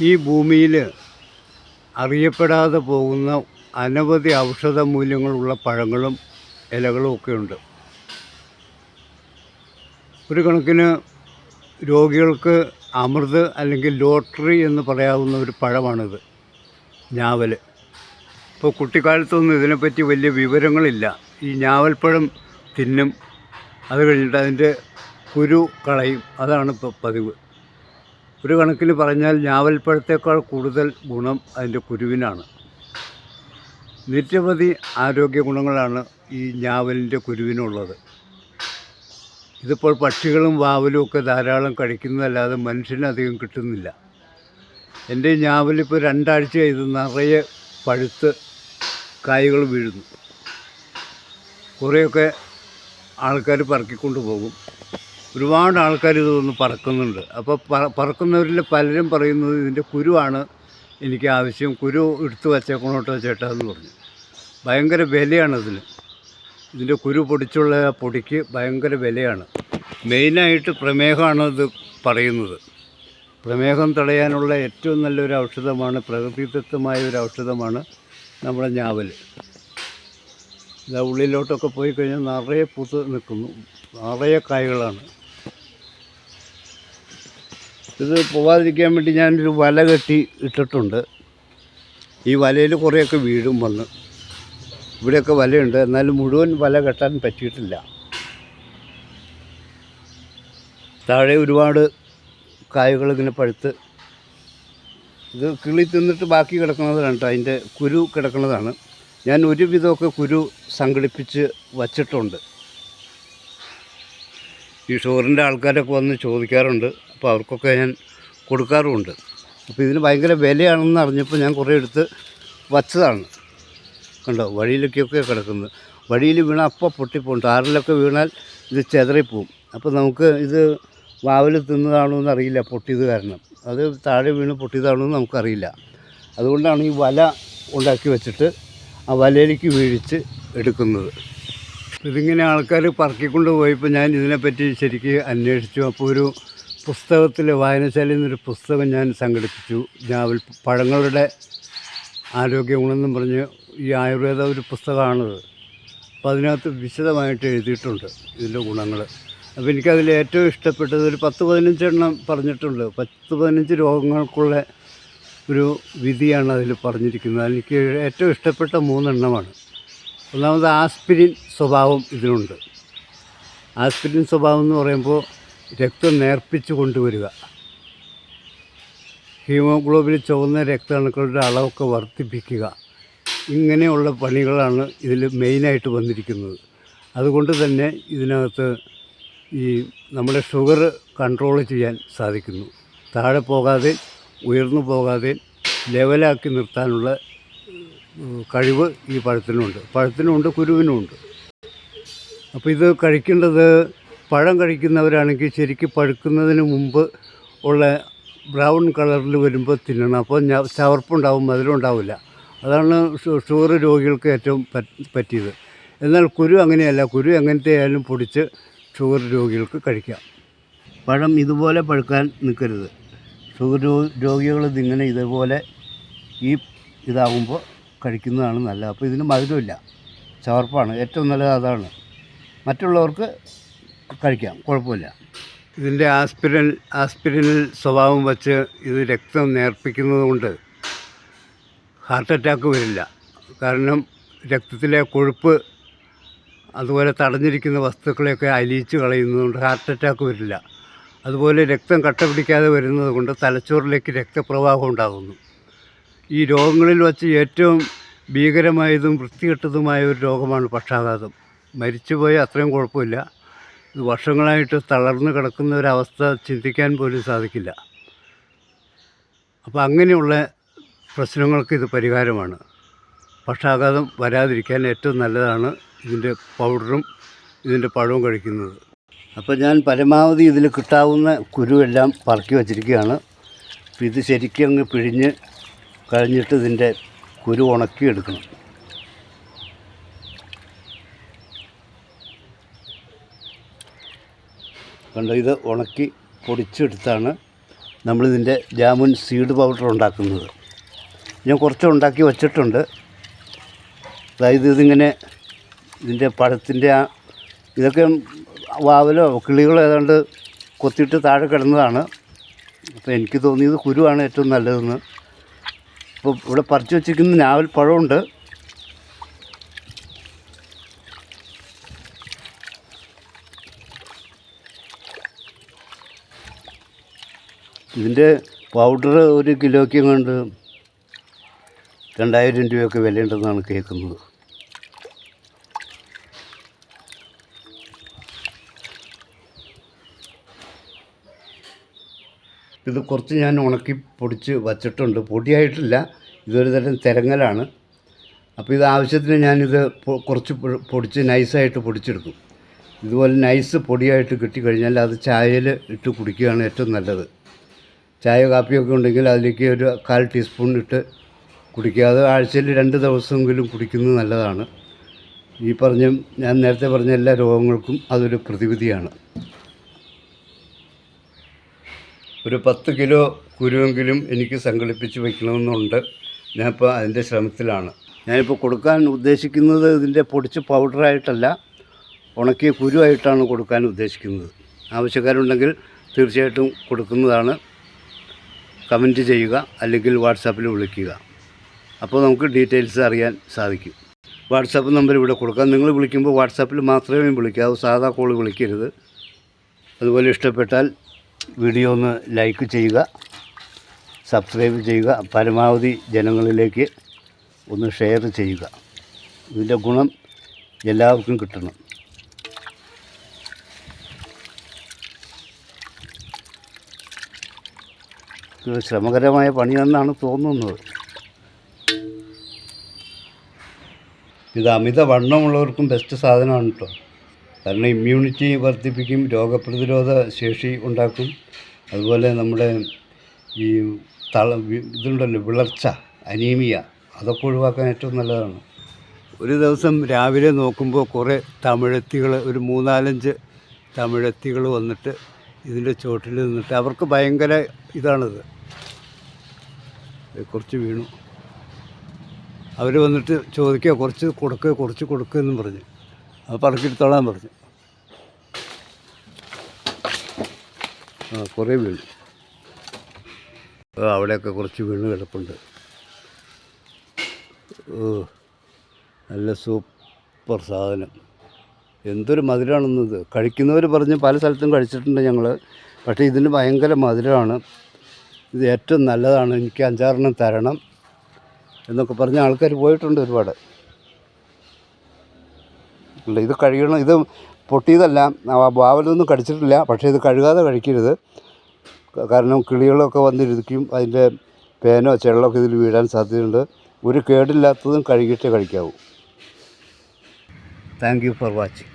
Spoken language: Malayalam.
ഈ ഭൂമിയിൽ അറിയപ്പെടാതെ പോകുന്ന അനവധി ഔഷധ മൂല്യങ്ങളുള്ള പഴങ്ങളും ഇലകളും ഒക്കെ ഉണ്ട്. ഒരു കണക്കിന് രോഗികൾക്ക് അമൃത് അല്ലെങ്കിൽ ലോട്ടറി എന്ന് പറയാവുന്ന ഒരു പഴമാണിത് ഞാവൽ ഇപ്പോൾ കുട്ടിക്കാലത്തൊന്നും ഇതിനെപ്പറ്റി വലിയ വിവരങ്ങളില്ല. ഈ ഞാവൽപ്പഴം തിന്നും അത് കഴിഞ്ഞിട്ട് അതിന്റെ കുരു കളയും അതാണ് ഇപ്പോൾ പതിവ്. ഒരു കണക്കിന് പറഞ്ഞാൽ ഞാവൽപ്പഴത്തേക്കാൾ കൂടുതൽ ഗുണം അതിന്റെ കുരുവിനാണ്. നിരവധി ആരോഗ്യ ഗുണങ്ങളാണ് ഈ ഞാവലിന്റെ കുരുവിനുള്ളത്. ഇതിപ്പോൾ പക്ഷികളും വാവലും ഒക്കെ ധാരാളം കഴിക്കുന്നതല്ലാതെ മനുഷ്യന് അധികം കിട്ടുന്നില്ല. എന്റെ ഞാവലിപ്പോൾ രണ്ടാഴ്ച ഇത് നിറയെ പഴുത്ത് കായ്കൾ വീഴുന്നു. കുറേയൊക്കെ ആൾക്കാർ പറക്കിക്കൊണ്ട് പോകും. ഒരുപാട് ആൾക്കാർ ഇതൊന്ന് പറക്കുന്നുണ്ട്. അപ്പോൾ പറക്കുന്നവരിൽ പലരും പറയുന്നത് ഇതിന്റെ കുരുവാണ് എനിക്ക് ആവശ്യം കുരു എടുത്ത് വച്ചേക്കണോട്ടോ ചേട്ടാ എന്ന് പറഞ്ഞു. ഭയങ്കര വിലയാണ് ഇതിന് ഇതിന്റെ കുരു പൊടിച്ചുള്ള പൊടിക്ക് ഭയങ്കര വിലയാണ്. മെയിനായിട്ട് പ്രമേഹമാണ് ഇത് പറയുന്നത്. പ്രമേഹം തടയാനുള്ള ഏറ്റവും നല്ലൊരു ഔഷധമാണ് പ്രകൃതിദത്തമായ ഒരു ഔഷധമാണ് നമ്മുടെ ഞാവൽ ഇത് ഉള്ളിലോട്ടൊക്കെ പോയി കഴിഞ്ഞാൽ നിറയെ പൂത്ത് നിൽക്കുന്നു. നിറയെ കായ്കളാണ്. ഇത് പോവാതിരിക്കാൻ വേണ്ടി ഞാനൊരു വല കെട്ടി ഇട്ടിട്ടുണ്ട്. ഈ വലയിൽ കുറേയൊക്കെ വീഴും വന്ന്. ഇവിടെയൊക്കെ വലയുണ്ട്. എന്നാലും മുഴുവൻ വല കെട്ടാൻ പറ്റിയിട്ടില്ല. താഴെ ഒരുപാട് കായകൾ ഇങ്ങനെ പഴുത്ത് ഇത് കിളി തിന്നിട്ട് ബാക്കി കിടക്കുന്നതാണ് കേട്ടോ. അതിന്റെ കുരു കിടക്കുന്നതാണ്. ഞാൻ ഒരുവിധമൊക്കെ കുരു സംഘടിപ്പിച്ച് വച്ചിട്ടുണ്ട്. ഈ ഷോറിന്റെ ആൾക്കാരൊക്കെ വന്ന് ചോദിക്കാറുണ്ട്. അപ്പോൾ അവർക്കൊക്കെ ഞാൻ കൊടുക്കാറുമുണ്ട്. അപ്പോൾ ഇതിന് ഭയങ്കര വിലയാണെന്ന് അറിഞ്ഞപ്പോൾ ഞാൻ കുറേ എടുത്ത് വച്ചതാണ്. കണ്ടോ വഴിയിലൊക്കെയൊക്കെ കിടക്കുന്നത്. വഴിയിൽ വീണ അപ്പോൾ പൊട്ടിപ്പോകും ടാറിലൊക്കെ വീണാൽ ഇത് ചെതറിപ്പോവും. അപ്പോൾ നമുക്ക് ഇത് വാവൽ തിന്നതാണോ എന്ന് അറിയില്ല പൊട്ടിയത് കാരണം. അത് താഴെ വീണ് പൊട്ടിയതാണോ എന്ന് നമുക്കറിയില്ല. അതുകൊണ്ടാണ് ഈ വല ഉണ്ടാക്കി വെച്ചിട്ട് ആ വലയിലേക്ക് വീഴിച്ച് എടുക്കുന്നത്. ഇതിങ്ങനെ ആൾക്കാർ പറക്കിക്കൊണ്ട് പോയപ്പോൾ ഞാൻ ഇതിനെപ്പറ്റി ശരിക്ക് അന്വേഷിച്ചു. അപ്പോൾ ഒരു പുസ്തകത്തിൽ വായനശാലയിൽ നിന്നൊരു പുസ്തകം ഞാൻ സംഘടിപ്പിച്ചു. ഞാവൽ പഴങ്ങളുടെ ആരോഗ്യ ഗുണമെന്നും പറഞ്ഞ് ഈ ആയുർവേദ ഒരു പുസ്തകമാണത്. അപ്പോൾ അതിനകത്ത് വിശദമായിട്ട് എഴുതിയിട്ടുണ്ട് ഇതിന്റെ ഗുണങ്ങൾ അപ്പോൾ എനിക്കതിൽ ഏറ്റവും ഇഷ്ടപ്പെട്ടത് ഒരു പത്ത് പതിനഞ്ചെണ്ണം പറഞ്ഞിട്ടുണ്ട്. പത്ത് പതിനഞ്ച് രോഗങ്ങൾക്കുള്ള ഒരു വിധിയാണ് അതിൽ പറഞ്ഞിരിക്കുന്നത്. എനിക്ക് ഏറ്റവും ഇഷ്ടപ്പെട്ട മൂന്നെണ്ണമാണ്. ഒന്നാമത് ആസ്പിരിൻ സ്വഭാവം ഇതിനുണ്ട് ആസ്പിരിൻ സ്വഭാവം എന്ന് പറയുമ്പോൾ രക്തം നേർപ്പിച്ച് കൊണ്ടുവരിക. ഹീമോഗ്ലോബിൻ ചുവന്ന രക്താണുക്കളുടെ അളവൊക്കെ വർദ്ധിപ്പിക്കുക. ഇങ്ങനെയുള്ള പണികളാണ് ഇതിൽ മെയിനായിട്ട് വന്നിരിക്കുന്നത്. അതുകൊണ്ട് തന്നെ ഇതിനകത്ത് ഈ നമ്മുടെ ഷുഗർ കൺട്രോൾ ചെയ്യാൻ സാധിക്കുന്നു. താഴെ പോകാതെ ഉയർന്നു പോകാതെ ലെവലാക്കി നിർത്താനുള്ള കഴിവ് ഈ പഴത്തിനുണ്ട്. പഴത്തിനുമുണ്ട് കുരുവിനുമുണ്ട് അപ്പോൾ ഇത് കഴിക്കേണ്ടത് പഴം കഴിക്കുന്നവരാണെങ്കിൽ ശരിക്കും പഴുക്കുന്നതിന് മുമ്പ് ഉള്ള ബ്രൗൺ കളറിൽ വരുമ്പോൾ തിന്നണം. അപ്പോൾ ചവർപ്പുണ്ടാവും മധുരമുണ്ടാവില്ല. അതാണ് ഷുഗർ രോഗികൾക്ക് ഏറ്റവും പറ്റിയത്. എന്നാൽ കുരു അങ്ങനെയല്ല. കുരു എങ്ങനത്തെ ആയാലും പൊടിച്ച് ഷുഗർ രോഗികൾക്ക് കഴിക്കാം. പഴം ഇതുപോലെ പഴുക്കാൻ നിൽക്കരുത്. ഷുഗർ രോഗികൾ ഇതിങ്ങനെ ഇതുപോലെ ഈ ഇതാകുമ്പോൾ കഴിക്കുന്നതാണ് നല്ലത്. അപ്പോൾ ഇതിന് മധുരമില്ല. ചവർപ്പാണ്. ഏറ്റവും നല്ലത് അതാണ്. മറ്റുള്ളവർക്ക് കഴിക്കാം. കുഴപ്പമില്ല. ഇതിന്റെ ആസ്പിരിൻ ആസ്പിരിനിൽ സ്വഭാവം വച്ച് ഇത് രക്തം നേർപ്പിക്കുന്നത് കൊണ്ട് ഹാർട്ട് അറ്റാക്ക് വരില്ല. കാരണം രക്തത്തിലെ കൊഴുപ്പ് അതുപോലെ തടഞ്ഞിരിക്കുന്ന വസ്തുക്കളെയൊക്കെ അലിയിച്ച് കളയുന്നതുകൊണ്ട് ഹാർട്ട് അറ്റാക്ക് വരില്ല. അതുപോലെ രക്തം കട്ട പിടിക്കാതെ വരുന്നത് കൊണ്ട് തലച്ചോറിലേക്ക് രക്തപ്രവാഹം ഉണ്ടാകുന്നു. ഈ രോഗങ്ങളിൽ വച്ച് ഏറ്റവും ഭീകരമായതും വൃത്തികെട്ടതുമായ ഒരു രോഗമാണ് പക്ഷാഘാതം. മരിച്ചുപോയ അത്രയും കുഴപ്പമില്ല. ഇത് വർഷങ്ങളായിട്ട് തളർന്നു കിടക്കുന്ന ഒരവസ്ഥ ചിന്തിക്കാൻ പോലും സാധിക്കില്ല. അപ്പോൾ അങ്ങനെയുള്ള പ്രശ്നങ്ങൾക്ക് ഇത് പരിഹാരമാണ്. പക്ഷാഘാതം വരാതിരിക്കാൻ ഏറ്റവും നല്ലതാണ് ഇതിന്റെ പൗഡറും ഇതിന്റെ പഴവും കഴിക്കുന്നത്. അപ്പോൾ ഞാൻ പരമാവധി ഇതിൽ കിട്ടാവുന്ന കുരുവെല്ലാം പറക്കി വച്ചിരിക്കുകയാണ്. ഇത് ശരിക്കും അങ്ങ് പിഴിഞ്ഞ് കഴിഞ്ഞിട്ട് ഇതിന്റെ കുരു ഉണക്കിയെടുക്കണം. കണ്ടോ ഇത് ഉണക്കി പൊടിച്ചെടുത്താണ് നമ്മളിതിന്റെ ജാമുൻ സീഡ് പൗഡർ ഉണ്ടാക്കുന്നത്. ഞാൻ കുറച്ച് ഉണ്ടാക്കി വച്ചിട്ടുണ്ട്. അതായത് ഇതിങ്ങനെ ഇതിന്റെ പഴത്തിന്റെ ആ ഇതൊക്കെ വാവലോ കിളികളോ ഏതാണ്ട് കൊത്തിയിട്ട് താഴെ കിടന്നതാണ്. അപ്പോൾ എനിക്ക് തോന്നിയത് കുരുവാണ് ഏറ്റവും നല്ലതെന്ന്. അപ്പോൾ ഇവിടെ പറിച്ചു വച്ചിരിക്കുന്ന നാവൽ പഴമുണ്ട്. ഇതിന്റെ പൗഡർ ഒരു കിലോയ്ക്ക് കൊണ്ട് രണ്ടായിരം രൂപയൊക്കെ വിലയുണ്ടെന്നാണ് കേൾക്കുന്നത്. ഇത് കുറച്ച് ഞാൻ ഉണക്കി പൊടിച്ച് വച്ചിട്ടുണ്ട്. പൊടിയായിട്ടില്ല ഇതൊരു തരം തിരങ്ങലാണ്. അപ്പോൾ ഇത് ആവശ്യത്തിന് ഞാനിത് കുറച്ച് പൊടിച്ച് നൈസായിട്ട് പൊടിച്ചെടുക്കും. ഇതുപോലെ നൈസ് പൊടിയായിട്ട് കിട്ടിക്കഴിഞ്ഞാൽ അത് ചായയിൽ ഇട്ട് കുടിക്കുകയാണ് ഏറ്റവും നല്ലത്. ചായ കാപ്പിയൊക്കെ ഉണ്ടെങ്കിൽ അതിലേക്ക് ഒരു കാൽ ടീസ്പൂൺ ഇട്ട് കുടിക്കുക. അത് ആഴ്ചയിൽ രണ്ട് ദിവസമെങ്കിലും കുടിക്കുന്നത് നല്ലതാണ്. ഈ പറഞ്ഞ ഞാൻ നേരത്തെ പറഞ്ഞ എല്ലാ രോഗങ്ങൾക്കും അതൊരു പ്രതിവിധിയാണ്. ഒരു പത്ത് കിലോ കുരുവെങ്കിലും എനിക്ക് സംഘടിപ്പിച്ച് വയ്ക്കണമെന്നുണ്ട്. ഞാനിപ്പോൾ അതിന്റെ ശ്രമത്തിലാണ്. ഞാനിപ്പോൾ കൊടുക്കാൻ ഉദ്ദേശിക്കുന്നത് ഇതിന്റെ പൊടിച്ച് പൗഡറായിട്ടല്ല ഉണക്കിയ കുരുവായിട്ടാണ് കൊടുക്കാൻ ഉദ്ദേശിക്കുന്നത്. ആവശ്യക്കാരുണ്ടെങ്കിൽ തീർച്ചയായിട്ടും കൊടുക്കുന്നതാണ്. കമന്റ് ചെയ്യുക അല്ലെങ്കിൽ വാട്സാപ്പിൽ വിളിക്കുക. അപ്പോൾ നമുക്ക് ഡീറ്റെയിൽസ് അറിയാൻ സാധിക്കും. വാട്സാപ്പ് നമ്പർ ഇവിടെ കൊടുക്കാം. നിങ്ങൾ വിളിക്കുമ്പോൾ വാട്സാപ്പിൽ മാത്രമേ വിളിക്കാവൂ. സാധാ കോൾ വിളിക്കരുത്. അതുപോലെ ഇഷ്ടപ്പെട്ടാൽ വീഡിയോ ഒന്ന് ലൈക്ക് ചെയ്യുക. സബ്സ്ക്രൈബ് ചെയ്യുക. പരമാവധി ജനങ്ങളിലേക്ക് ഒന്ന് ഷെയർ ചെയ്യുക. ഇതിന്റെ ഗുണം എല്ലാവർക്കും കിട്ടണം. ശ്രമകരമായ പണിയെന്നാണ് തോന്നുന്നത്. ഇത് അമിത വണ്ണമുള്ളവർക്കും ബെസ്റ്റ് സാധനമാണ് കേട്ടോ കാരണം ഇമ്മ്യൂണിറ്റി വർദ്ധിപ്പിക്കും രോഗപ്രതിരോധ ശേഷി ഉണ്ടാക്കും. അതുപോലെ നമ്മുടെ ഈ തള ഇതുണ്ടല്ലോ വിളർച്ച അനീമിയ അതൊക്കെ ഒഴിവാക്കാൻ ഏറ്റവും നല്ലതാണ്. ഒരു ദിവസം രാവിലെ നോക്കുമ്പോൾ കുറേ തമിഴത്തികൾ ഒരു മൂന്നാലഞ്ച് തമിഴത്തികൾ വന്നിട്ട് ഇതിന്റെ ചുവട്ടിൽ നിന്നിട്ട് അവർക്ക് ഭയങ്കര ഇതാണിത്. ഇത് കുറച്ച് വീണു. അവർ വന്നിട്ട് ചോദിക്കുക കുറച്ച് കൊടുക്കുക കുറച്ച് കൊടുക്കുക എന്നും പറഞ്ഞു. അത് പറക്കിയെടുത്തോളാൻ പറഞ്ഞു. ആ കുറേ വീണു. അവിടെയൊക്കെ കുറച്ച് വീണ് കിടപ്പുണ്ട്. ഓ നല്ല സൂപ്പർ സാധനം. എന്തൊരു മധുരമാണെന്നത് കഴിക്കുന്നവർ പറഞ്ഞ് പല സ്ഥലത്തും കഴിച്ചിട്ടുണ്ട് ഞങ്ങൾ പക്ഷേ ഇതിന് ഭയങ്കര മധുരമാണ് ഇത് ഏറ്റവും നല്ലതാണ് എനിക്ക് അഞ്ചാറെണ്ണം തരണം എന്നൊക്കെ പറഞ്ഞ ആൾക്കാർ പോയിട്ടുണ്ട് ഒരുപാട്. അല്ല ഇത് കഴുകണം. ഇത് പൊട്ടിയതല്ല. വാവലൊന്നും കടിച്ചിട്ടില്ല. പക്ഷേ ഇത് കഴുകാതെ കഴിക്കരുത്. കാരണം കിളികളൊക്കെ വന്നിരിക്കും. അതിന്റെ പേനോ ചെള്ളമൊക്കെ ഇതിൽ വീഴാൻ സാധ്യതയുണ്ട്. ഒരു കേടില്ലാത്തതും കഴുകിയിട്ടേ കഴിക്കാവൂ. Thank you for watching